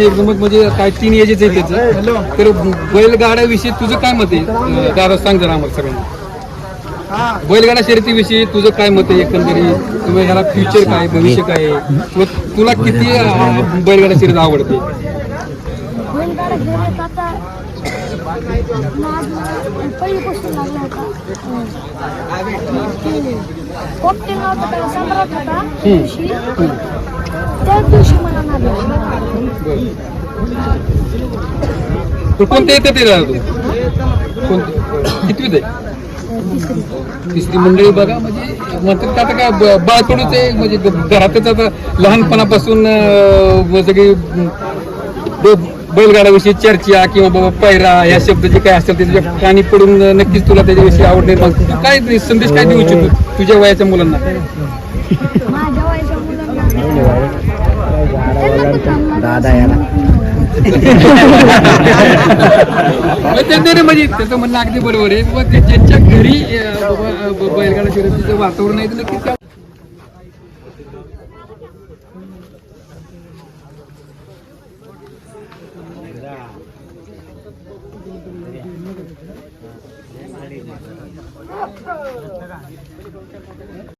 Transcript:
एकदमच म्हणजे काय तीन एजेस आहे त्याचं. तर बैलगाड्याविषयी तुझं काय मत आहे? दादा सांग जरा आम्हाला सगळ्यांना. बैलगाडा शर्यतीविषयी तुझं काय मत आहे एकंदरीत? किंवा ह्याला फ्युचर काय भविष्य काय आहे? किंवा तुला किती बैलगाडा शर्यत आवडते? पहिलीपासून लागला होता नावाचा होता त्या दिवशी त्याच दिवशी मला तर कोणत्या येतं ते दादा तू कोणते? कितवीत आहे तिसरी मंडळी बघा म्हणजे म्हणतात का आता काय ब- बाळकडूच आहे म्हणजे घरातच आता लहानपणापासून सगळी ब- बैलगाड्याविषयी चर्चा किंवा बाबा पैरा या शब्द जे काय असतात त्याच्या कानी पडून नक्कीच तुला त्याच्याविषयी आवड निर्माण तू काय ते संदेश काय देऊ इच्छितो तुझ्या वयाच्या मुलांना? पण दादा याला. त्यांनी म्हणजे त्याचं म्हणणं अगदी बरोबर आहे. बाबा ते ज्यांच्या घरी बैलगाडा शर्यतीचं वातावरण आहे नक्की त्या